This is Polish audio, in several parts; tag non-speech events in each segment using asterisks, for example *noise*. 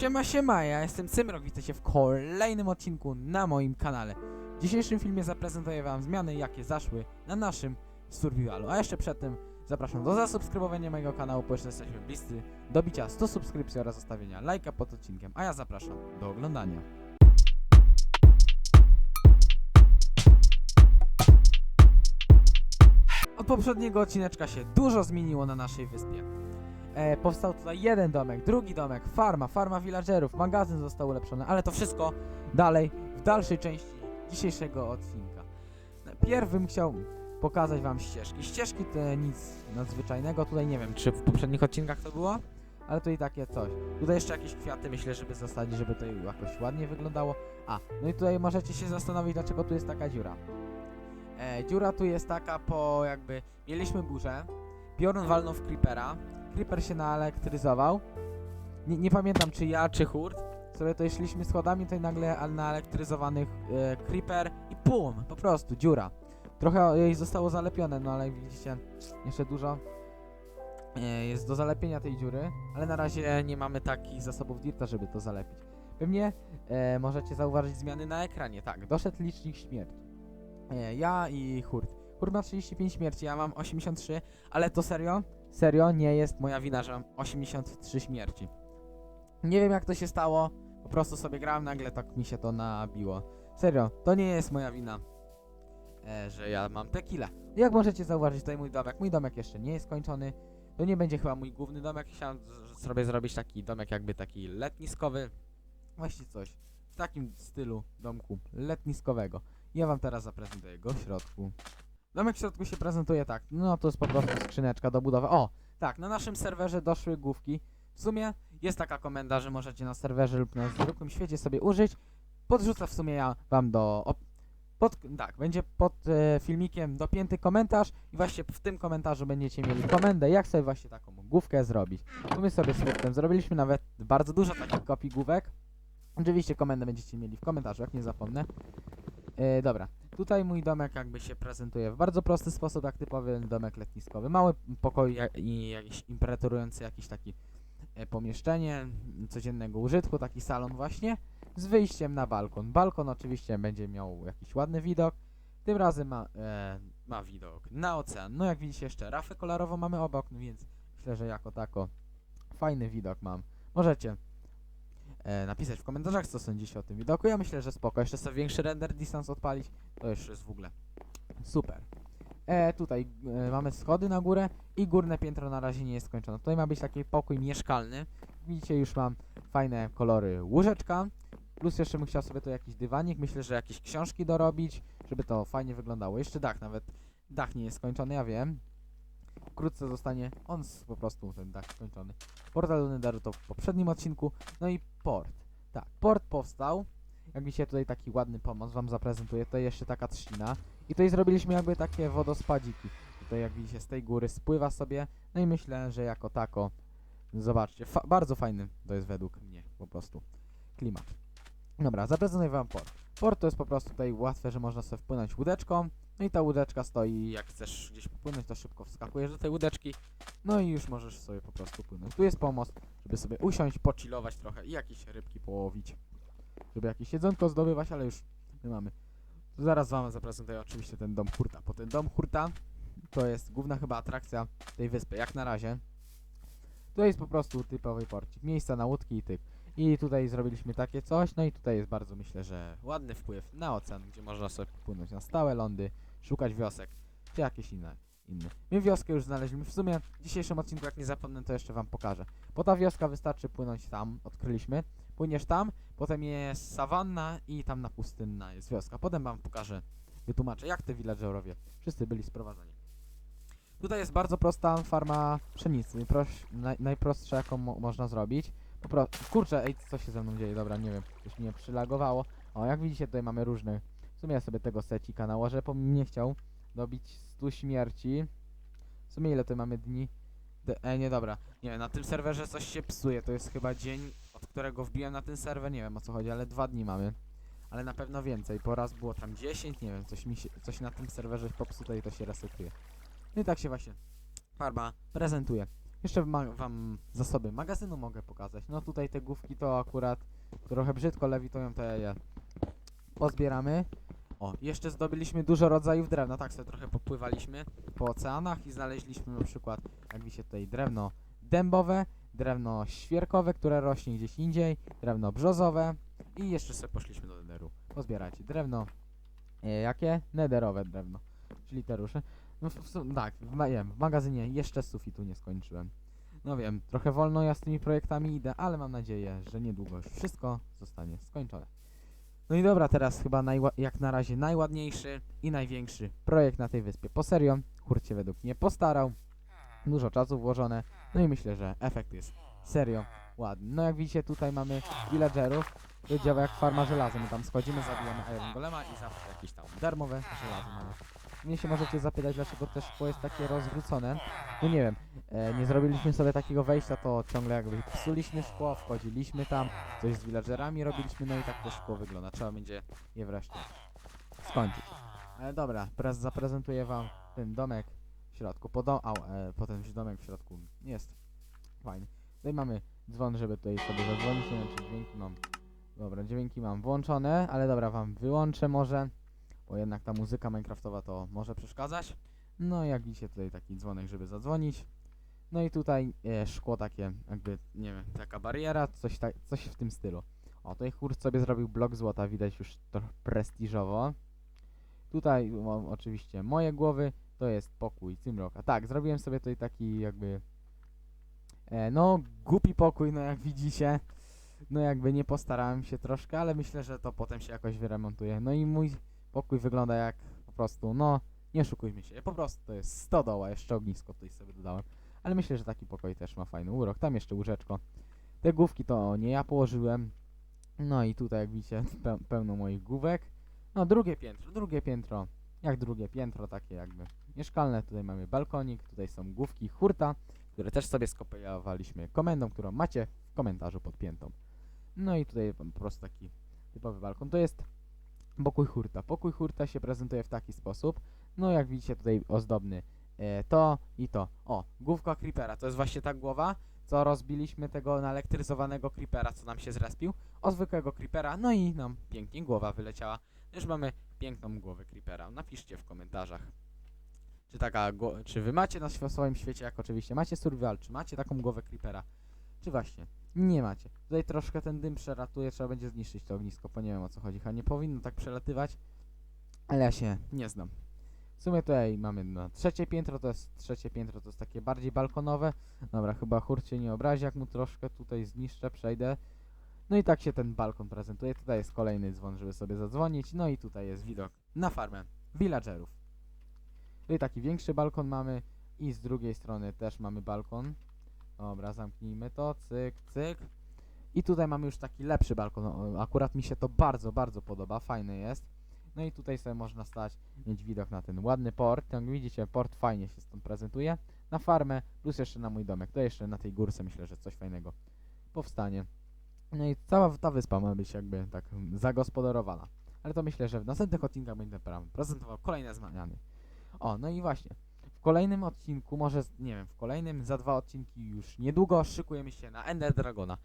Siema, siema, ja jestem Cymrok, witajcie w kolejnym odcinku na moim kanale. W dzisiejszym filmie zaprezentuję wam zmiany, jakie zaszły na naszym survivalu. A jeszcze przed tym zapraszam do zasubskrybowania mojego kanału, jeszcze jesteśmy bliscy do bicia 100 subskrypcji oraz zostawienia lajka pod odcinkiem. A ja zapraszam do oglądania. Od poprzedniego odcineczka się dużo zmieniło na naszej wyspie. E, powstał tutaj jeden domek, drugi domek, farma, farma villagerów, magazyn został ulepszony, ale to wszystko dalej w dalszej części dzisiejszego odcinka. Najpierw bym chciał pokazać wam ścieżki. Ścieżki to nic nadzwyczajnego, tutaj nie wiem czy w poprzednich odcinkach to było, ale to i takie coś. Tutaj jeszcze jakieś kwiaty myślę, żeby zasadzić, żeby to jakoś ładnie wyglądało. A, no i tutaj możecie się zastanowić, dlaczego tu jest taka dziura. E, dziura tu jest taka po jakby, mieliśmy burzę, piorun walnął w creepera, Creeper się naelektryzował. Nie, nie pamiętam czy ja, czy Hurt. Sobie to szliśmy schodami, to i nagle naelektryzowany e, Creeper i pum, po prostu dziura. Trochę jej zostało zalepione, no ale widzicie, jeszcze dużo e, jest do zalepienia tej dziury, ale na razie nie mamy takich zasobów dirta, żeby to zalepić. Pewnie e, możecie zauważyć zmiany na ekranie. Tak, doszedł licznik śmierci. E, ja i Hurt. Hurt ma 35 śmierci, ja mam 83, ale to serio? Serio, nie jest moja wina, że mam 83 śmierci. Nie wiem jak to się stało, po prostu sobie grałem, nagle tak mi się to nabiło. Serio, to nie jest moja wina, e, że ja mam tequila. Jak możecie zauważyć, tutaj mój domek, mój domek jeszcze nie jest skończony. To nie będzie chyba mój główny domek, chciałem sobie zrobić taki domek jakby taki letniskowy. Właśnie coś w takim stylu domku letniskowego. Ja wam teraz zaprezentuję go w środku. Domek w środku się prezentuje tak. No to jest po prostu skrzyneczka do budowy. O, tak, na naszym serwerze doszły główki. W sumie jest taka komenda, że możecie na serwerze lub na zwykłym świecie sobie użyć. Podrzucę w sumie ja wam do. Pod, tak, będzie pod e, filmikiem dopięty komentarz i właśnie w tym komentarzu będziecie mieli komendę, jak sobie właśnie taką główkę zrobić. Tu my sobie z zrobiliśmy nawet bardzo dużo takich kopii główek. Oczywiście komendę będziecie mieli w komentarzu, jak nie zapomnę. E, dobra, Tutaj mój domek jakby się prezentuje w bardzo prosty sposób, jak typowy domek letniskowy. Mały pokój ja- i jakiś impreturujący jakiś taki e, pomieszczenie codziennego użytku, taki salon właśnie, z wyjściem na balkon. Balkon oczywiście będzie miał jakiś ładny widok. Tym razem ma, e, ma widok na ocean. No jak widzicie jeszcze rafę kolorową mamy obok, no więc myślę, że jako tako fajny widok mam. Możecie e, napisać w komentarzach, co sądzicie o tym widoku. Ja myślę, że spoko. Jeszcze sobie większy render distance odpalić, to już jest w ogóle super. E, tutaj e, mamy schody na górę i górne piętro na razie nie jest skończone. Tutaj ma być taki pokój mieszkalny. Widzicie, już mam fajne kolory łóżeczka. Plus jeszcze bym chciał sobie tu jakiś dywanik. Myślę, że jakieś książki dorobić, żeby to fajnie wyglądało. Jeszcze dach nawet. Dach nie jest skończony, ja wiem. Wkrótce zostanie on po prostu ten dach skończony. Portal do to w poprzednim odcinku. No i port. Tak, port powstał. Jak widzicie tutaj taki ładny pomost wam zaprezentuję. Tutaj jeszcze taka trzcina. I tutaj zrobiliśmy jakby takie wodospadziki. Tutaj jak widzicie z tej góry spływa sobie. No i myślę, że jako tako. Zobaczcie, fa bardzo fajny to jest według mnie po prostu klimat. Dobra, zaprezentuję wam port. Port to jest po prostu tutaj łatwe, że można sobie wpłynąć łódeczką. No i ta łódeczka stoi, jak chcesz gdzieś popłynąć, to szybko wskakujesz do tej łódeczki. No i już możesz sobie po prostu płynąć. Tu jest pomost, żeby sobie usiąść, pochillować trochę i jakieś rybki połowić. Żeby jakieś jedzonko zdobywać, ale już my mamy. Zaraz wam zaprezentuję oczywiście ten dom hurta. Bo ten dom hurta to jest główna chyba atrakcja tej wyspy, jak na razie. To jest po prostu typowy porcik. Miejsca na łódki i tyk. I tutaj zrobiliśmy takie coś, no i tutaj jest bardzo myślę, że ładny wpływ na ocean, gdzie można sobie płynąć na stałe lądy, szukać wiosek, czy jakieś inne. inne. My wioskę już znaleźliśmy. W sumie w dzisiejszym odcinku, jak nie zapomnę, to jeszcze wam pokażę. Po ta wioska wystarczy płynąć tam, odkryliśmy. Płyniesz tam, potem jest sawanna i tam na pustynna jest wioska. Potem wam pokażę, wytłumaczę, jak te villagerowie wszyscy byli sprowadzani. Tutaj jest bardzo prosta farma pszenicy, proś, naj, najprostsza jaką mo można zrobić. Po pro Kurczę, ej, co się ze mną dzieje? Dobra, nie wiem, coś mnie przylagowało. O, jak widzicie, tutaj mamy różne... W sumie ja sobie tego secika nałożę, bo nie chciał dobić 100 śmierci. W sumie ile tutaj mamy dni? De Ej, nie, dobra. Nie, na tym serwerze coś się psuje. To jest chyba dzień, od którego wbiłem na ten serwer. Nie wiem o co chodzi, ale dwa dni mamy. Ale na pewno więcej. Po raz było tam 10, nie wiem, coś mi się, coś na tym serwerze popsute i to się resetuje. No i tak się właśnie farma prezentuje. Jeszcze wam zasoby magazynu mogę pokazać. No tutaj te główki to akurat trochę brzydko lewitują, to je pozbieramy. O, jeszcze zdobyliśmy dużo rodzajów drewna, tak sobie trochę popływaliśmy po oceanach i znaleźliśmy na przykład, jak widzicie tutaj, drewno dębowe, drewno świerkowe, które rośnie gdzieś indziej, drewno brzozowe i jeszcze sobie poszliśmy do nederu pozbierać drewno, e, jakie? Nederowe drewno, czyli te rusze. No w, w, tak, w, wiem, w magazynie jeszcze sufitu nie skończyłem. No wiem, trochę wolno ja z tymi projektami idę, ale mam nadzieję, że niedługo już wszystko zostanie skończone. No i dobra, teraz chyba jak na razie najładniejszy i największy projekt na tej wyspie. Po serio, Hurt się według mnie postarał, dużo czasu włożone, no i myślę, że efekt jest serio ładny. No jak widzicie, tutaj mamy villagerów, to działa jak farma żelaza, my tam schodzimy, zabijamy Iron Golema i zawsze jakieś tam darmowe żelazo mamy. Mnie się możecie zapytać, dlaczego te szkło jest takie rozwrócone. No nie wiem, e, nie zrobiliśmy sobie takiego wejścia, to ciągle jakby psuliśmy szkło, wchodziliśmy tam, coś z villagerami robiliśmy, no i tak to szkło wygląda. Trzeba będzie je wreszcie skończyć. Ale dobra, teraz zaprezentuję wam ten domek w środku. Po dom, au, e, potem domek w środku jest fajny. Tutaj mamy dzwon, żeby tutaj sobie zadzwonić, nie wiem czy dźwięki mam. Dobra, dźwięki mam włączone, ale dobra, wam wyłączę może, bo jednak ta muzyka minecraftowa to może przeszkadzać. No jak widzicie tutaj taki dzwonek, żeby zadzwonić. No i tutaj e, szkło takie, jakby, nie wiem, taka bariera, coś, ta, coś w tym stylu. O, tutaj Hurt sobie zrobił blok złota, widać już trochę prestiżowo. Tutaj mam oczywiście moje głowy, to jest pokój Cymroka. Tak, zrobiłem sobie tutaj taki jakby, e, no głupi pokój, no jak widzicie. No jakby nie postarałem się troszkę, ale myślę, że to potem się jakoś wyremontuje. No i mój pokój wygląda jak po prostu, no nie oszukujmy się, po prostu to jest stodoła, jeszcze ognisko tutaj sobie dodałem. Ale myślę, że taki pokój też ma fajny urok. Tam jeszcze łóżeczko. Te główki to nie ja położyłem. No i tutaj jak widzicie *laughs* pe pełno moich główek. No drugie piętro, drugie piętro. Jak drugie piętro, takie jakby mieszkalne. Tutaj mamy balkonik, tutaj są główki hurta, które też sobie skopiowaliśmy komendą, którą macie w komentarzu podpiętą. No i tutaj po prostu taki typowy balkon. To jest pokój hurta. Pokój hurta się prezentuje w taki sposób. No jak widzicie tutaj ozdobny e, to i to. O, główka creepera. To jest właśnie ta głowa, co rozbiliśmy tego naelektryzowanego creepera, co nam się zrespił. O zwykłego creepera. No i nam pięknie głowa wyleciała. Już mamy piękną głowę creepera. Napiszcie w komentarzach. Czy taka czy wy macie na sw- swoim świecie, jak oczywiście macie survival, czy macie taką głowę creepera, czy właśnie nie macie. Tutaj troszkę ten dym przelatuje, trzeba będzie zniszczyć to ognisko, bo nie wiem o co chodzi. A nie powinno tak przelatywać, ale ja się nie znam. W sumie tutaj mamy trzecie piętro, to jest trzecie piętro, to jest takie bardziej balkonowe. Dobra, chyba Hurt się nie obrazi, jak mu troszkę tutaj zniszczę, przejdę. No i tak się ten balkon prezentuje. Tutaj jest kolejny dzwon, żeby sobie zadzwonić. No i tutaj jest widok na farmę villagerów. Tutaj taki większy balkon mamy i z drugiej strony też mamy balkon. Dobra, zamknijmy to, cyk, cyk. I tutaj mamy już taki lepszy balkon. Akurat mi się to bardzo, bardzo podoba, fajny jest. No i tutaj sobie można stać, mieć widok na ten ładny port. Jak widzicie, port fajnie się stąd prezentuje. Na farmę, plus jeszcze na mój domek. To jeszcze na tej górce myślę, że coś fajnego powstanie. No i cała ta wyspa ma być jakby tak zagospodarowana. Ale to myślę, że w następnych odcinkach będę prezentował kolejne zmiany. O, no i właśnie. W kolejnym odcinku, może, nie wiem, w kolejnym, za dwa odcinki już niedługo szykujemy się na Ender Dragona.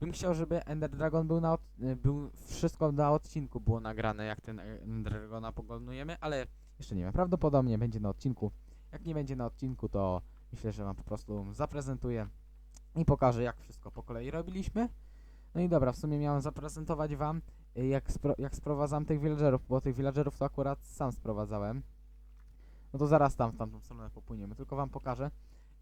Bym chciał, żeby Ender Dragon był na, y, był wszystko na odcinku było nagrane, jak ten Ender Dragona poglądujemy, ale jeszcze nie wiem, prawdopodobnie będzie na odcinku. Jak nie będzie na odcinku, to myślę, że wam po prostu zaprezentuję i pokażę, jak wszystko po kolei robiliśmy. No i dobra, w sumie miałem zaprezentować wam, y, jak, spro jak sprowadzam tych villagerów, bo tych villagerów to akurat sam sprowadzałem. No to zaraz tam w tamtą stronę popłyniemy, tylko wam pokażę.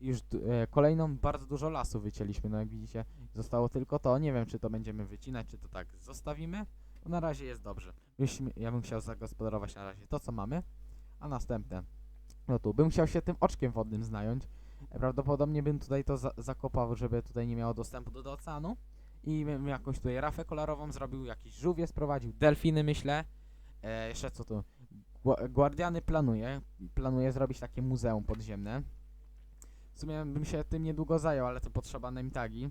Już e, kolejną bardzo dużo lasu wycięliśmy, no jak widzicie, zostało tylko to. Nie wiem, czy to będziemy wycinać, czy to tak zostawimy. No na razie jest dobrze. Byśmy, ja bym chciał zagospodarować na razie to, co mamy, a następne. No tu, bym chciał się tym oczkiem wodnym znająć. Prawdopodobnie bym tutaj to za zakopał, żeby tutaj nie miało dostępu do, do oceanu. I bym jakąś tutaj rafę kolorową zrobił, jakieś żółwie sprowadził, delfiny myślę. E, jeszcze co tu? Gua- Guardiany planuje, planuje zrobić takie muzeum podziemne. W sumie bym się tym niedługo zajął, ale to potrzeba name tagi.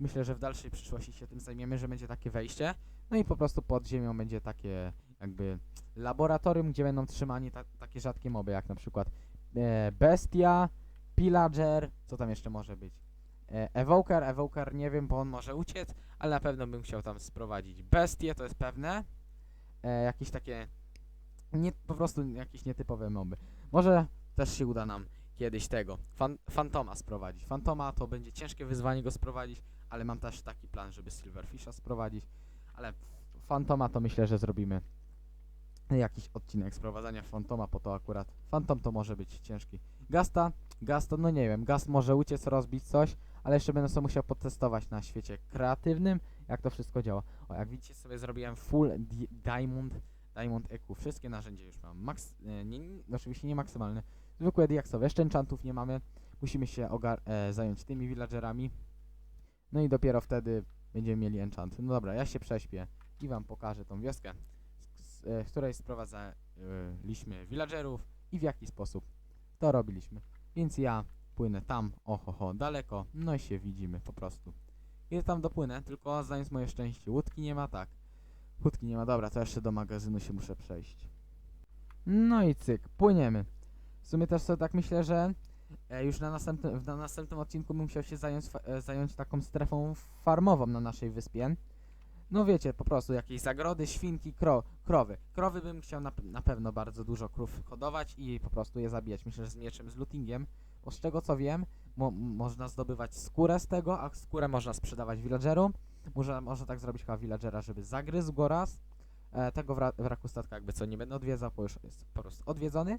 Myślę, że w dalszej przyszłości się tym zajmiemy, że będzie takie wejście. No i po prostu pod ziemią będzie takie jakby laboratorium, gdzie będą trzymani ta takie rzadkie moby, jak na przykład e, bestia, Pillager, co tam jeszcze może być? E, Evoker, Evoker nie wiem, bo on może uciec, ale na pewno bym chciał tam sprowadzić bestie, to jest pewne. E, jakieś takie, nie, po prostu jakieś nietypowe moby. Może też się uda nam kiedyś tego, fan, Fantoma sprowadzić. Fantoma to będzie ciężkie wyzwanie go sprowadzić, ale mam też taki plan, żeby Silverfisha sprowadzić, ale Fantoma to myślę, że zrobimy jakiś odcinek sprowadzania Fantoma, po to akurat Fantom to może być ciężki. Gasta, Gasta, no nie wiem, Gast może uciec, rozbić coś, ale jeszcze będę sobie musiał potestować na świecie kreatywnym, jak to wszystko działa. O, jak widzicie sobie zrobiłem full di diamond, diamond EQ, wszystkie narzędzia już mam, max, e, nie, nie, oczywiście nie maksymalne, zwykłe diaksowe, jeszcze enchantów nie mamy, musimy się e, zająć tymi villagerami, no i dopiero wtedy będziemy mieli enchanty. No dobra, ja się prześpię i wam pokażę tą wioskę, z, e, z której sprowadzaliśmy villagerów i w jaki sposób to robiliśmy. Więc ja płynę tam, oho, ho, daleko, no i się widzimy po prostu. Kiedy tam dopłynę, tylko znając moje szczęście, łódki nie ma, tak. Łódki nie ma, dobra, to jeszcze do magazynu się muszę przejść. No i cyk, płyniemy. W sumie też sobie tak myślę, że e, już na następnym, na następnym odcinku bym musiał się zająć, e, zająć taką strefą farmową na naszej wyspie. No wiecie, po prostu jakieś zagrody, świnki, kro, krowy. Krowy bym chciał na, na pewno bardzo dużo krów hodować i po prostu je zabijać. Myślę, że z mieczem, z lootingiem. Bo z tego co wiem, mo można zdobywać skórę z tego, a skórę można sprzedawać villagerom. Może, można tak zrobić chyba villagera, żeby zagryzł go raz. E, tego wra wraku statka jakby co nie będę odwiedzał, bo już jest po prostu odwiedzony.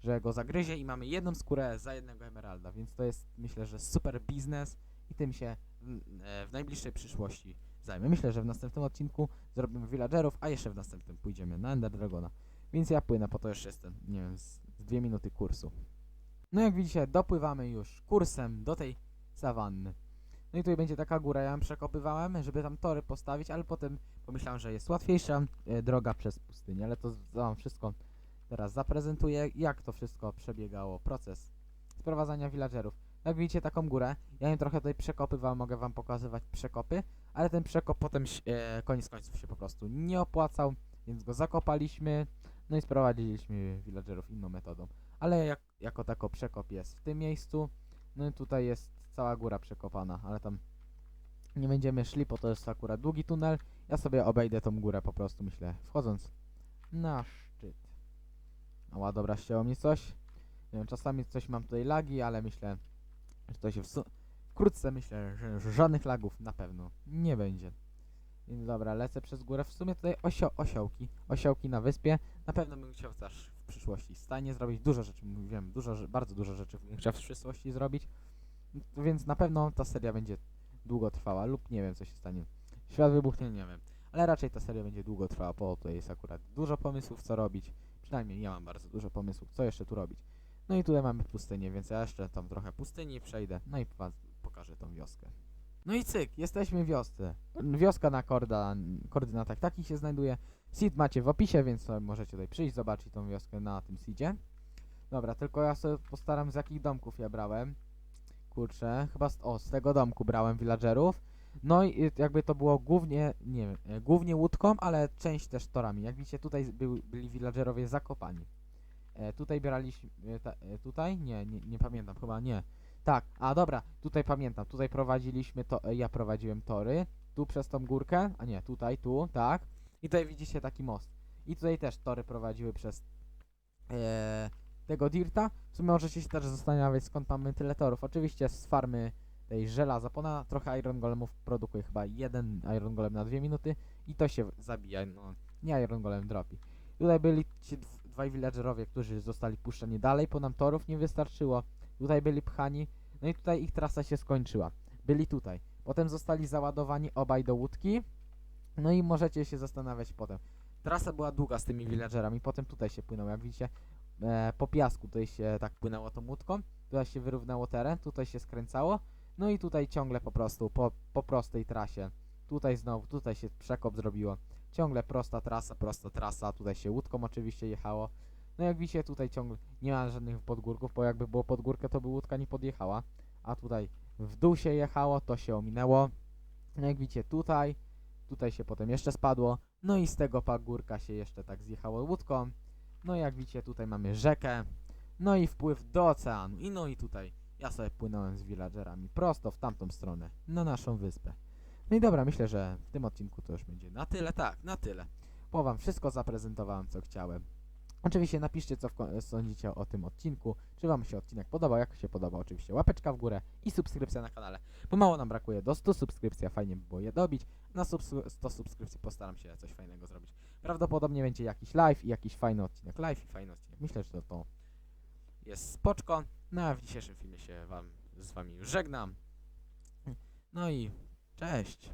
Że go zagryzie i mamy jedną skórę za jednego emeralda, więc to jest myślę, że super biznes i tym się w, e, najbliższej przyszłości zajmę. Myślę, że w następnym odcinku zrobimy villagerów, a jeszcze w następnym pójdziemy na Ender Dragona. Więc ja płynę, po to jeszcze jestem, nie wiem, z, z dwie minuty kursu. No jak widzicie, dopływamy już kursem do tej sawanny. No i tutaj będzie taka góra, ja ją przekopywałem, żeby tam tory postawić, ale potem pomyślałem, że jest łatwiejsza e, droga przez pustynię, ale to wam wszystko teraz zaprezentuję, jak to wszystko przebiegało, proces sprowadzania villagerów. Jak widzicie taką górę, ja ją trochę tutaj przekopywałem, mogę wam pokazywać przekopy, ale ten przekop potem e, koniec końców się po prostu nie opłacał, więc go zakopaliśmy, no i sprowadziliśmy villagerów inną metodą. Ale jak, jako tako przekop jest w tym miejscu, no i tutaj jest cała góra przekopana, ale tam nie będziemy szli, bo to jest akurat długi tunel. Ja sobie obejdę tą górę po prostu, myślę, wchodząc na szczyt. Ała, dobra, ścięło mnie coś. Nie wiem, czasami coś mam tutaj lagi, ale myślę, że to się wkrótce myślę, że, żadnych lagów na pewno nie będzie. Więc dobra, lecę przez górę. W sumie tutaj osio osiołki. Osiołki na wyspie. Na pewno bym chciał też w przyszłości stanie zrobić. Dużo rzeczy, wiem, dużo, bardzo dużo rzeczy bym chciał w przyszłości zrobić. Więc na pewno ta seria będzie długo trwała lub nie wiem co się stanie. Świat wybuchnie, nie wiem. Ale raczej ta seria będzie długo trwała, bo tutaj jest akurat dużo pomysłów co robić. Przynajmniej ja mam bardzo dużo pomysłów, co jeszcze tu robić. No i tutaj mamy pustynię, więc ja jeszcze tam trochę pustyni przejdę, no i pokażę tą wioskę. No i cyk, jesteśmy w wiosce. Wioska na korda, koordynatach takich się znajduje. Seed macie w opisie, więc możecie tutaj przyjść, zobaczyć tą wioskę na tym seedzie. Dobra, tylko ja sobie postaram z jakich domków ja brałem. Kurczę, chyba z, o, z tego domku brałem villagerów. No i y, jakby to było głównie, nie wiem, e, głównie łódką, ale część też torami. Jak widzicie, tutaj był, byli villagerowie zakopani. E, tutaj braliśmy, e, ta, e, tutaj? Nie, nie, nie pamiętam, chyba nie. Tak, a dobra, tutaj pamiętam, tutaj prowadziliśmy to, e, ja prowadziłem tory, tu przez tą górkę, a nie, tutaj, tu, tak. I tutaj widzicie taki most. I tutaj też tory prowadziły przez e, tego dirta. W sumie możecie się też zastanawiać skąd mamy tyle torów. Oczywiście z farmy tej żelaza, ponad trochę Iron Golemów produkuje chyba jeden Iron Golem na dwie minuty i to się zabija, no nie Iron Golem dropi. Tutaj byli ci dw- dwaj villagerowie, którzy zostali puszczeni dalej, bo nam torów nie wystarczyło. Tutaj byli pchani, no i tutaj ich trasa się skończyła. Byli tutaj. Potem zostali załadowani obaj do łódki. No i możecie się zastanawiać potem. Trasa była długa z tymi villagerami, potem tutaj się płynął, jak widzicie, e, po piasku tutaj się tak płynęło tą łódką, tutaj się wyrównało teren, tutaj się skręcało, no i tutaj ciągle po prostu, po, po prostej trasie. Tutaj znowu, tutaj się przekop zrobiło. Ciągle prosta trasa, prosta trasa, tutaj się łódką oczywiście jechało. No jak widzicie, tutaj ciągle nie ma żadnych podgórków, bo jakby było podgórkę, to by łódka nie podjechała. A tutaj w dół się jechało, to się ominęło. No jak widzicie, tutaj, tutaj się potem jeszcze spadło. No i z tego pagórka się jeszcze tak zjechało łódką. No jak widzicie, tutaj mamy rzekę. No i wpływ do oceanu. I no i tutaj ja sobie płynąłem z villagerami prosto w tamtą stronę, na naszą wyspę. No i dobra, myślę, że w tym odcinku to już będzie na tyle, tak, na tyle. Bo wam wszystko zaprezentowałem, co chciałem. Oczywiście napiszcie, co sądzicie o tym odcinku, czy wam się odcinek podobał, jak się podoba, oczywiście łapeczka w górę i subskrypcja na kanale, bo mało nam brakuje do 100 subskrypcji, a fajnie by było je dobić. Na subs- 100 subskrypcji postaram się coś fajnego zrobić. Prawdopodobnie będzie jakiś live i jakiś fajny odcinek live i fajny odcinek. Myślę, że to, jest spoczko. No a w dzisiejszym filmie się wam z wami już żegnam. No i cześć.